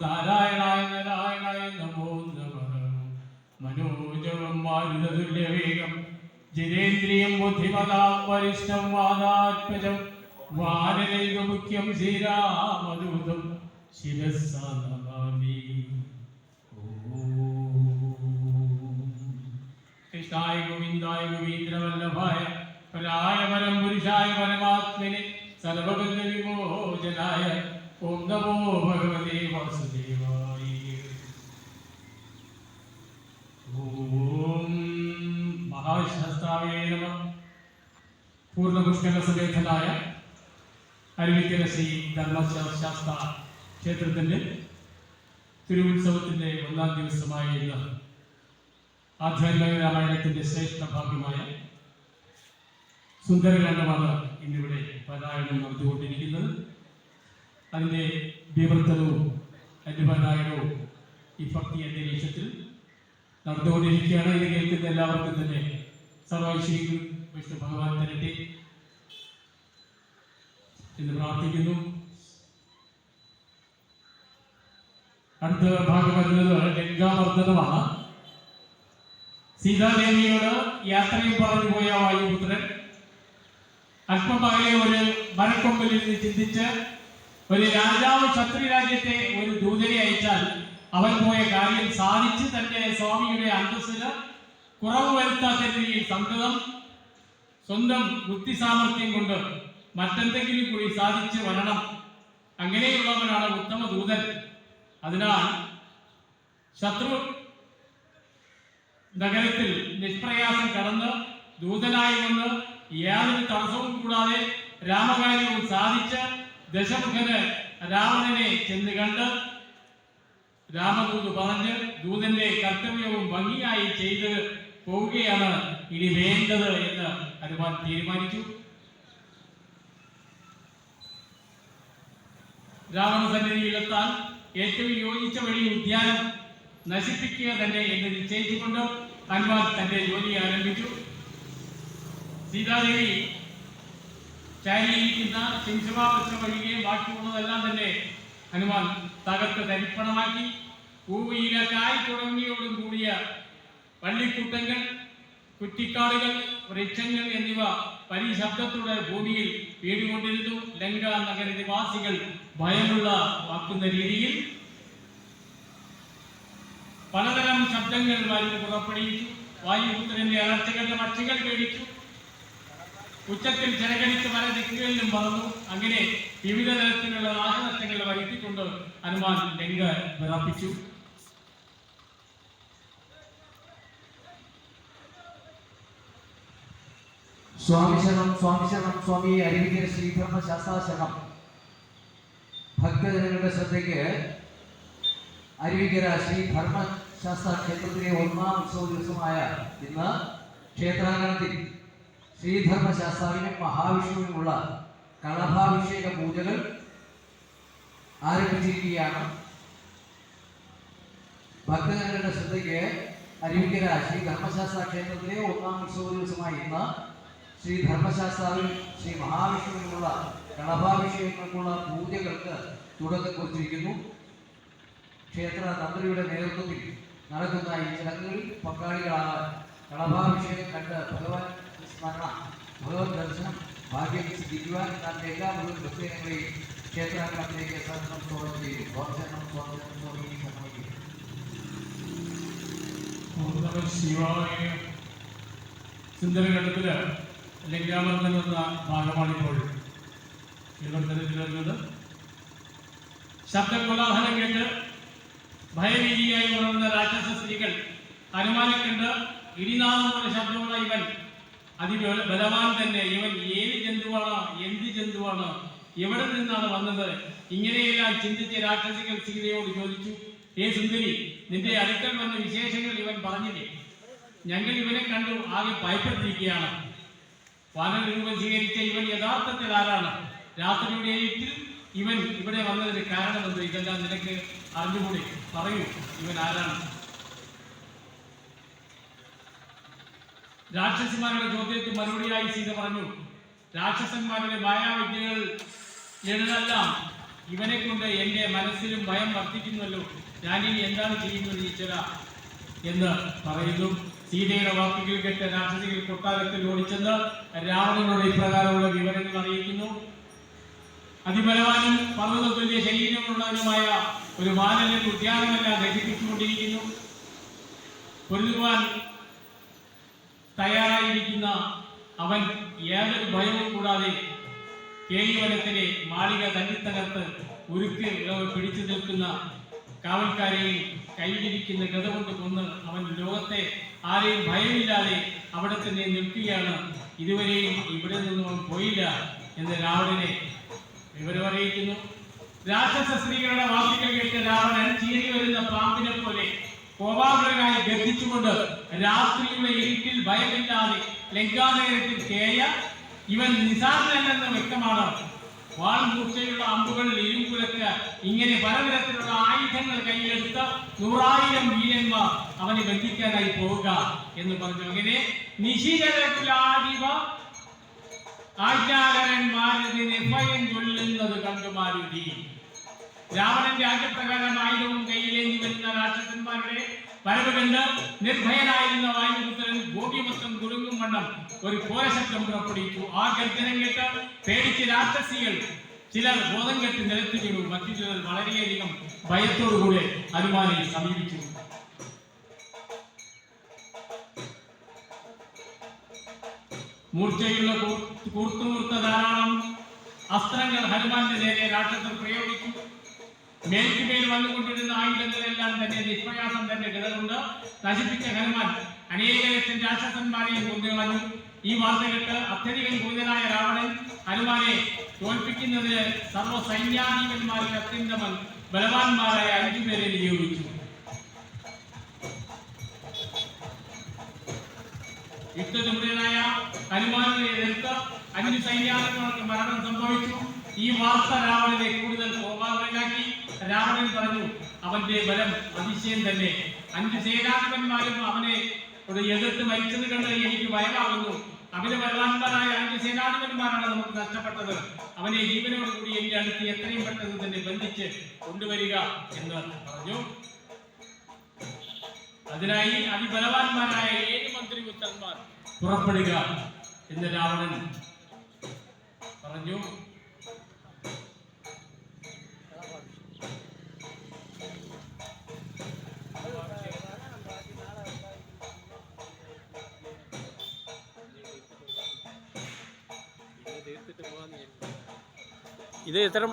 നാരായണായ ഗോവിന്ദായ പരമാത്മനെ സർവബന്ധ വിമോചനായ ഓം നമോ ഭഗവതേ വാസുദേവായ ഓം മഹാശാസ്ത്രാവേ നമ പൂർണപുഷ്കര സമേതനായ അരുവിക്കര ശ്രീ ധർമ്മശാസ്ത്ര ക്ഷേത്രത്തിന്റെ തിരുവുത്സവത്തിന്റെ ഒന്നാം ദിവസമായ ഇന്ന് ആധ്യാത്മിക രാമായണത്തിന്റെ ശ്രേഷ്ഠ ഭാഗ്യമായ സുന്ദരകാന്ഡമാണ് ഇന്നിവിടെ പാരായണം നടത്തിക്കൊണ്ടിരിക്കുന്നത് അതിന്റെ വിവർത്തനവും അതിന്റെ പാരായണവും ഈ ഭക്തി അന്തരീക്ഷത്തിൽ നടന്നുകൊണ്ടിരിക്കുകയാണ്. ഇത് കേൾക്കുന്ന എല്ലാവർക്കും തന്നെ സർവൈശ്വരിക്കും വിഷ്ണു ഭഗവാൻ തരട്ടെ. എന്ന് പ്രാർത്ഥിക്കുന്നു. അടുത്ത ഭാഗം വരുന്നത് ഗംഗാവർദ്ധനമാണ്. സീതാദേവിയോട് യാത്രയും പറഞ്ഞു പോയ വായുപുത്രൻ. അല്പമകലെ ഒരു മരക്കൊമ്പിൽ നിന്ന് ചിന്തിച്ച് ഒരു രാജാവ് ക്ഷത്രി രാജ്യത്തെ ഒരു ദൂതനെ അയച്ചാൽ അവൻ പോയ കാര്യം സാധിച്ച് തന്റെ സ്വാമിയുടെ അന്തസ്സിന് കുറവ് വരുത്താത്ത രീതിയിൽ സംഗതം സ്വന്തം ബുദ്ധി സാമർഥ്യം കൊണ്ട് മറ്റെന്തെങ്കിലും കൂടി സാധിച്ച് വരണം. അങ്ങനെയുള്ളവനാണ് ഉത്തമ ദൂതൻ. അതിനാൽ ശത്രു നഗരത്തിൽ നിഷ്പ്രയാസം കടന്ന് ദൂതനായി വന്ന് യാതൊരു തടസ്സവും കൂടാതെ രാമകാര്യവും സാധിച്ച് ദശമുഖന് രാവണനെ ചെന്ന് കണ്ട് രാമദൂത് പറഞ്ഞ് ദൂതന്റെ കർത്തവ്യവും ഭംഗിയായി ചെയ്ത് പോവുകയാണ് ഇനി വേണ്ടത് എന്ന് ഹനുമാൻ തീരുമാനിച്ചു. രാവണ സന്നിധിയിലെത്താൻ ഏറ്റവും യോജിച്ച വഴി ഉദ്യാനം നശിപ്പിക്കുക തന്നെ എന്ന് നിശ്ചയിച്ചുകൊണ്ട് ഹനുമാൻ തന്റെ ജോലി ആരംഭിച്ചു. സീതാദേവി ചാരിയിരിക്കുന്ന ശിംശമാകൃഷ്ണ ഒഴികെ ബാക്കിയുള്ളതെല്ലാം തന്നെ ഹനുമാൻ തകർത്ത് തരിപ്പണമാക്കി. ഭൂമിയിലെ കായ് തുടങ്ങിയോടും കൂടിയ പള്ളിക്കൂട്ടങ്ങൾ കുറ്റിക്കാടുകൾ വൃക്ഷങ്ങൾ എന്നിവ പരിശബ്ദത്തോടെ ഭൂമിയിൽ വീടുകൊണ്ടിരുന്നു ലങ്ക നഗര നിവാസികൾ ഭയമുള്ള വാക്കുന്ന രീതിയിൽ പലതരം ശബ്ദങ്ങൾ വായു പുറപ്പെടുവിച്ചു. വായുപുത്രന്റെ അലർച്ചകളുടെ പക്ഷികൾ പേടിച്ചു. ഉച്ചത്തിൽ ചിറകടിച്ച് പല ദിക്കുകളിലും പറന്നു അങ്ങനെ വിവിധ തരത്തിലുള്ള നാശനഷ്ടങ്ങൾ വരുത്തിക്കൊണ്ട് ഹനുമാൻ ലങ്ക വിറപ്പിച്ചു. സ്വാമി ശരണം സ്വാമി ശരണം സ്വാമി അരുവിക്കര ശ്രീധർമ്മ ശാസ്താശരണം. ഭക്തജനങ്ങളുടെ ശ്രദ്ധയ്ക്ക് അരുവിക്കര ശ്രീ ധർമ്മശാസ്ത്ര ക്ഷേത്രത്തിലെ ഒന്നാം ഉത്സവ ദിവസമായ ഇന്ന് ക്ഷേത്രാങ്കണത്തിൽ ശ്രീധർമ്മശാസ്താവിനും മഹാവിഷ്ണുവിനുമുള്ള കളഭാഭിഷേക പൂജകൾ ആരംഭിച്ചിരിക്കുകയാണ്. ഭക്തജനങ്ങളുടെ ശ്രദ്ധയ്ക്ക് അരുവിക്കര ശ്രീ ധർമ്മശാസ്ത്ര ക്ഷേത്രത്തിലെ ഒന്നാം ഉത്സവ ദിവസമായ ഇന്ന് ശ്രീ ധർമ്മശാസ്ത്രാവിൽ ശ്രീ മഹാവിഷ്ണുവിനുള്ള കളഭാഭിഷേകങ്ങൾക്കുള്ള പൂജകൾക്ക് തുടക്കം കുറിച്ചിരിക്കുന്നു. ക്ഷേത്ര തന്ത്രിയുടെ നേതൃത്വത്തിൽ നടക്കുന്ന ഈ ചടങ്ങുകളിൽ പങ്കാളികളാകാൻ കളഭാഭിഷേകം കണ്ട് ഭഗവാൻ സ്മരണ ഭഗവത് ദർശനം ഭാഗ്യം സിദ്ധിക്കുവാൻ തന്റെ എല്ലാ മുഴുവൻ പ്രത്യേകങ്ങളെയും ക്ഷേത്രാംഗത്തിലേക്ക് സഹനം സ്വാഗതം ചെയ്തു സ്വാഗതം സ്വാഗതം സ്വാമി ശിവായ. സുന്ദരഘട്ടത്തിൽ ലങ്കാമർദ്ദൻ എന്ന ഭാഗമാണിപ്പോൾ വിവർത്തനത്തിൽ വരുന്നത്. ശബ്ദകോലാഹലം കേട്ട് ഭയഭീതിയായി ഉണർന്ന രാക്ഷസ സ്ത്രീകൾ ഹനുമാനെ കണ്ട് ഇടിനാദം പോലെ ശബ്ദമുള്ള ഇവൻ അതിബല ബലവാൻ തന്നെ. ഇവൻ ഏത് ജന്തുവാണ്? എന്ത് ജന്തുവാണ്? എവിടെ നിന്നാണ് വന്നത്? ഇങ്ങനെയെല്ലാം ചിന്തിച്ച രാക്ഷസികൾ സീതയോട് ചോദിച്ചു ഏ സുന്ദരി നിന്റെ അടുക്കൽ വന്ന വിശേഷങ്ങൾ ഇവൻ പറഞ്ഞില്ലേ? ഞങ്ങൾ ഇവനെ കണ്ടു ആകെ ഭയപ്പെട്ടിരിക്കുകയാണ് വാനര രൂപം സ്വീകരിച്ച ഇവൻ യഥാർത്ഥത്തിൽ ആരാണ്? രാത്രിയുടെ എഴുത്തിൽ ഇവൻ ഇവിടെ വന്നതിന് കാരണമെന്ന് ഇതെല്ലാം നിനക്ക് അറിഞ്ഞുകൂടി? പറയൂ ഇവൻ ആരാണ്? രാക്ഷസിമാരുടെ ചോദ്യത്തിന് മറുപടിയായി സീത പറഞ്ഞു രാക്ഷസന്മാരുടെ മായാവിദ്യകൾ എഴുതെല്ലാം ഇവനെ കൊണ്ട് എന്റെ മനസ്സിലും ഭയം വർദ്ധിക്കുന്നുവല്ലോ ഞാനിനി എന്താണ് ചെയ്യുന്നത് ഈശ്വര? എന്ന് പറയുന്നു. സീതയുടെ വാക്കുകൾ കെട്ട് രാക്ഷസികൾ കൊട്ടാരത്തിൽ ഓടിച്ചെന്ന് രാവണനോട് ഇപ്രകാരമുള്ള വിവരങ്ങൾ അറിയിക്കുന്നു. അതിബലവാനും പർവതത്തിന്റെ ശരീരമുള്ളവനുമായ ഒരു ബാലനെ ഉദ്യാനമെല്ലാം ഘടിപ്പിച്ചുകൊണ്ടിരിക്കുന്നു പൊരുതുവാൻ തയ്യാറായിരിക്കുന്ന അവൻ ഏതൊരു ഭയവും കൂടാതെ കേയുവനത്തിലെ മാളിക തല്ലിത്തകർത്ത് ഉരുക്ക് പിടിച്ചു നിൽക്കുന്ന കാവൽക്കാരെയും കയ്യിലിരിക്കുന്ന ഗത കൊണ്ട് കൊന്ന് അവൻ ലോകത്തെ ആരെയും ഭയമില്ലാതെ അവിടെ തന്നെ നിൽക്കുകയാണ് ഇതുവരെയും ഇവിടെ നിന്നും പോയില്ല എന്ന് രാവണനെ വിവരം അറിയിക്കുന്നു രാക്ഷസ സ്ത്രീകളുടെ വാക്കുകൾ കേട്ട് രാവണൻ ചീറി വരുന്ന പാമ്പിനെ പോലെ കോപാകുലനായി ഗർജിച്ചുകൊണ്ട് രാത്രിയുടെ ഇരുട്ടിൽ ഭയമില്ലാതെ ലങ്കാനഗരത്തിൽ കേയ ഇവൻ നിസാരനല്ലെന്ന് വ്യക്തമാണ് വാൾ മൂർച്ചയുള്ള അമ്പുകളിൽ ഇരുമ്പുലക്ക് ഇങ്ങനെ പലതരത്തിലുള്ള ആയുധങ്ങൾ കയ്യിലെടുത്ത നൂറായിരം വീരന്മാർ അവനെ ബന്ധിക്കാനായി പോവുക എന്ന് പറഞ്ഞു. അങ്ങനെ നിശിതരകുലാധിപ ആജ്ഞാകരന്മാരത് നിർഭയം ചൊല്ലുന്നത് കണ്ടു മാരുതി. രാവണന്റെ ആജ്ഞപ്രകാരം ആയുധവും കയ്യിലേന്തി വരുന്ന രാക്ഷസന്മാരുടെ വരവ് കണ്ട് നിർഭയനായിരുന്ന വായുപുത്രൻ ഗോപിമൊത്തം കുരുങ്ങും വണ്ണം ഒരു പോരശബ്ദം പുറപ്പെടുവിച്ചു. ആ ഗർജനം കേട്ട് പേടിച്ച് രാക്ഷസികൾ ചിലർ ബോധം കെട്ട് വീണു മറ്റു ചിലർ വളരെയധികം ഭയത്തോടുകൂടെ ഹനുമാനെ സമീപിച്ചു. മൂർച്ചയുള്ള കൂർത്തുമൂർത്ത ധാരാളം അസ്ത്രങ്ങൾ ഹനുമാന്റെ നേരെ രാക്ഷസർ പ്രയോഗിച്ചു. മേൽക്കുമേൽ വന്നുകൊണ്ടിരുന്ന ആയുധങ്ങളെല്ലാം തന്നെ നിഷ്പ്രയാസം തന്നെ കിടന്നുണ്ട് നശിപ്പിച്ച ഹനുമാൻ അനേകലക്ഷം രാക്ഷസന്മാരെയും കൊന്നുകളഞ്ഞു ഈ വാർത്ത കേട്ട് അത്യധികം ക്രൂരനായ രാവണൻ ഹനുമാനെ തോൽപ്പിക്കുന്നതിന് സർവ സൈന്യാധിപന്മാരിൽ അത്യന്തം ബലവാന്മാരായ അഞ്ചു പേരെ നിയോഗിച്ചു. യുദ്ധദുർബലനായ ഹനുമാനെ എതിർത്ത് അഞ്ചു സൈന്യാധിപർക്ക് മരണം സംഭവിച്ചു. ഈ വാർത്ത രാവണനെ കൂടുതൽ കോപാകുലനാക്കി രാവണൻ പറഞ്ഞു അവന്റെ ബലം അതിശയം തന്നെ. അഞ്ച് സേനാധിപന്മാരും അവനെ ഒരു എതിർത്ത് മരിച്ചത് കണ്ട് എനിക്ക് ഭയമാകുന്നു അമിത ബലവാന്മാരായ അഞ്ച് സേനാധിപന്മാരാണ് നമുക്ക് നഷ്ടപ്പെട്ടത്. അവനെ ജീവനോടുകൂടി എന്റെ അടുത്ത് എത്രയും പെട്ടെന്ന് തന്നെ ബന്ധിച്ച് കൊണ്ടുവരിക എന്ന് പറഞ്ഞു. അതിനായി അതിബലവാന്മാരായ ഏഴ് മന്ത്രി പുത്രന്മാർ പുറപ്പെടുക എന്ന് രാവണൻ പറഞ്ഞു. ഇത് എത്ര-